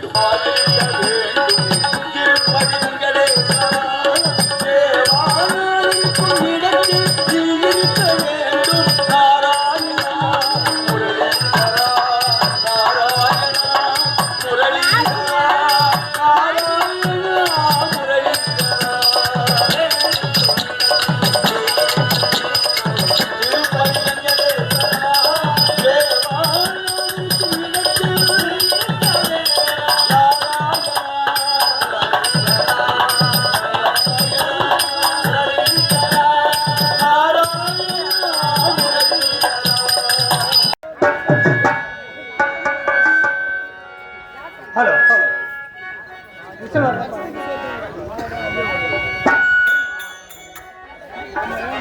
Música Yeah.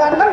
dan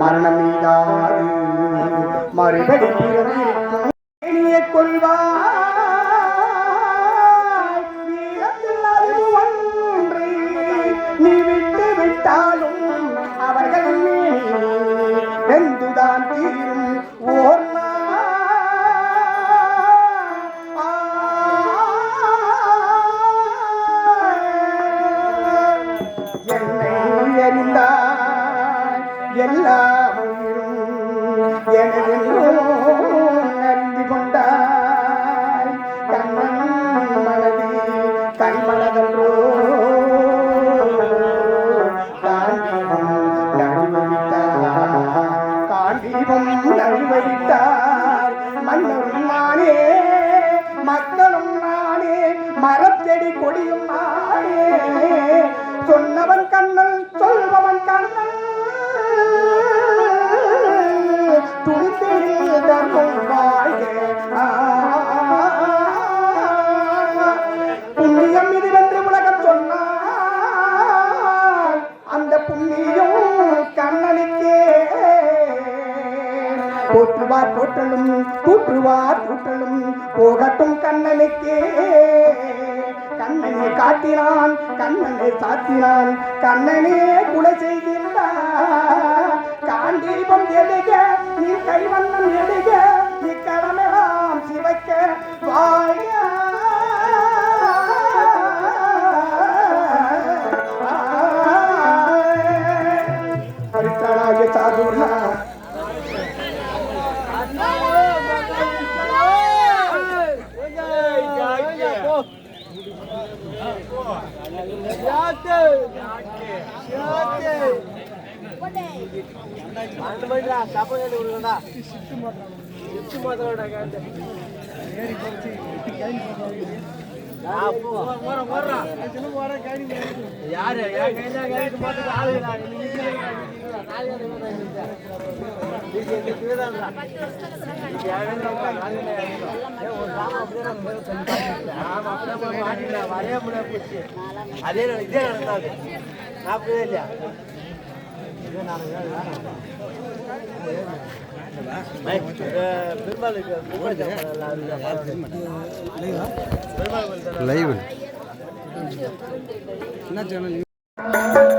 மரணம் மீதாது மறுபடி சாத்தினான் கண்ணனை சாத்தினான் கண்ணனே குலை செய்கின்றான் காண்டீபம் எதுக நீ கைவண்ணம் எதுக இக்கடமெல்லாம் சிவக்க வா அதே இதே நடந்தாது நாற்பது இல்லையா லைவ் என்ன சேனல்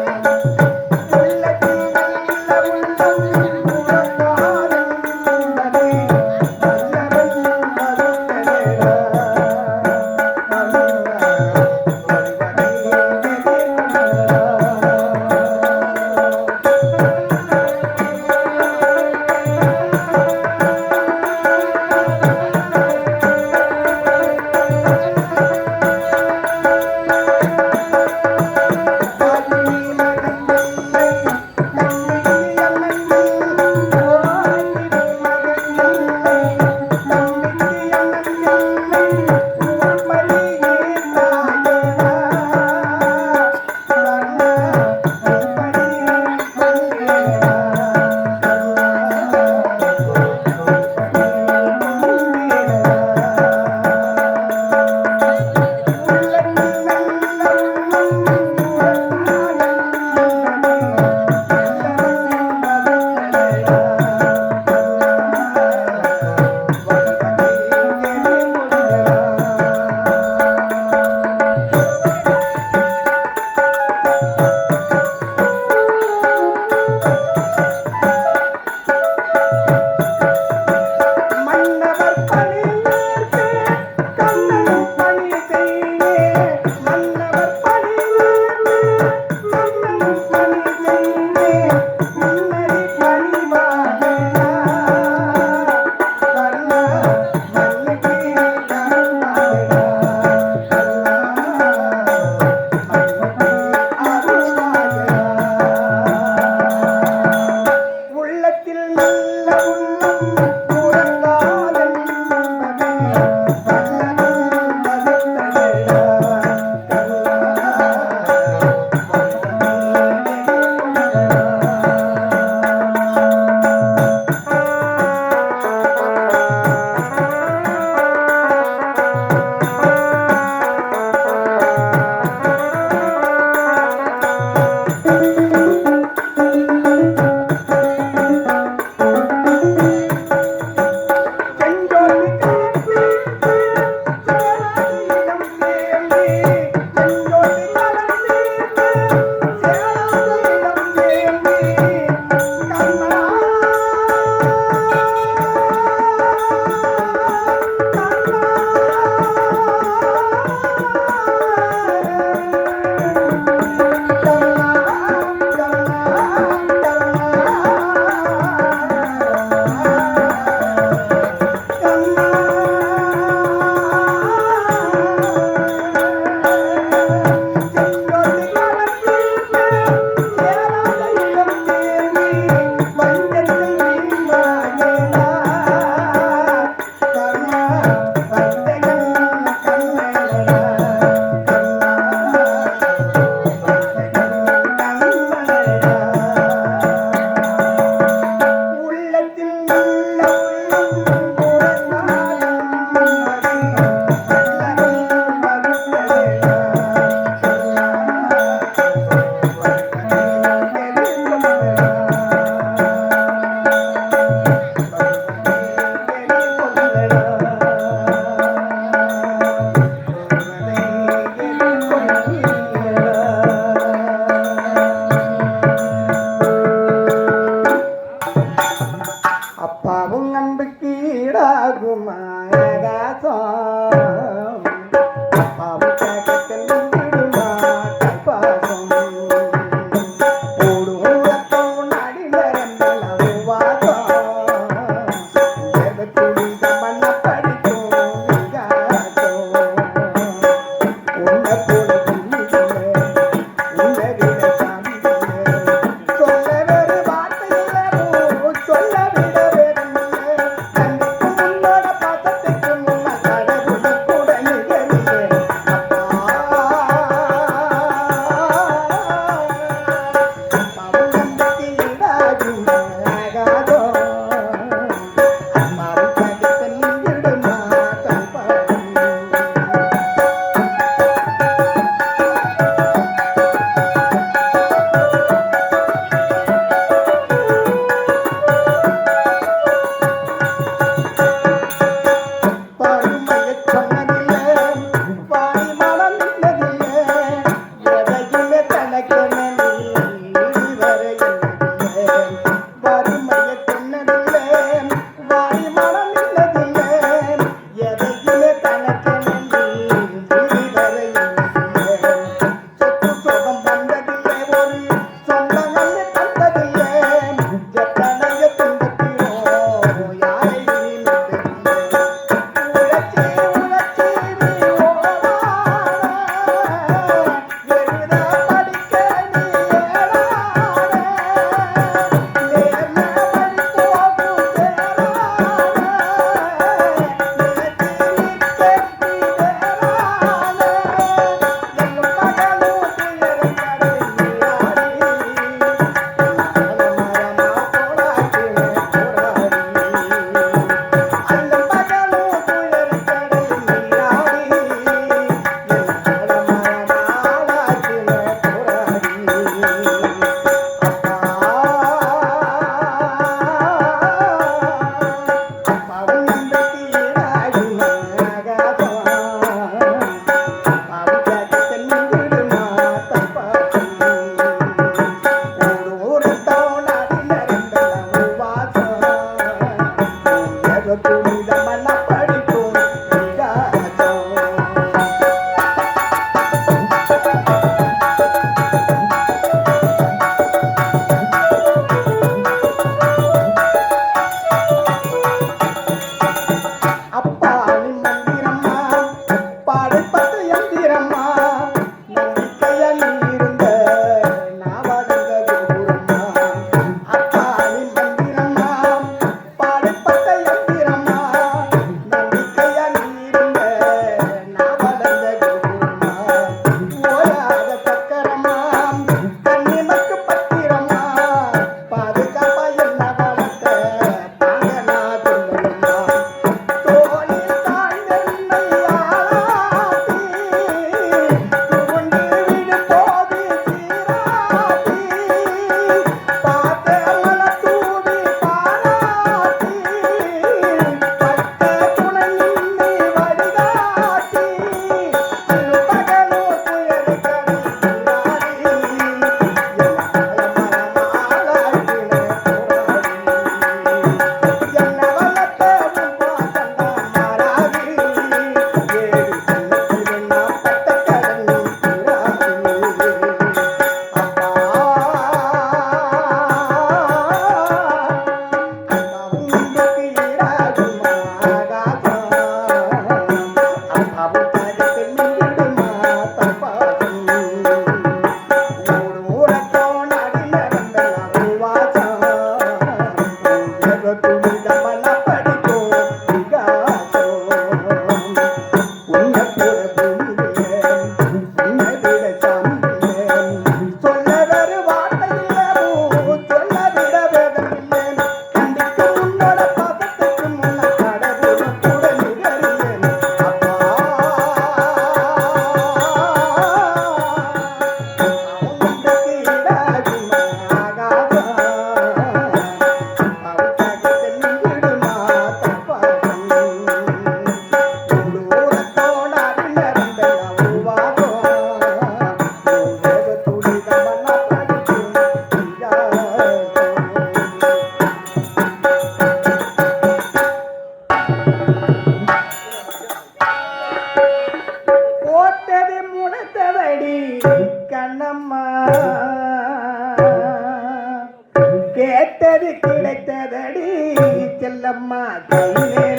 செல்லம்மா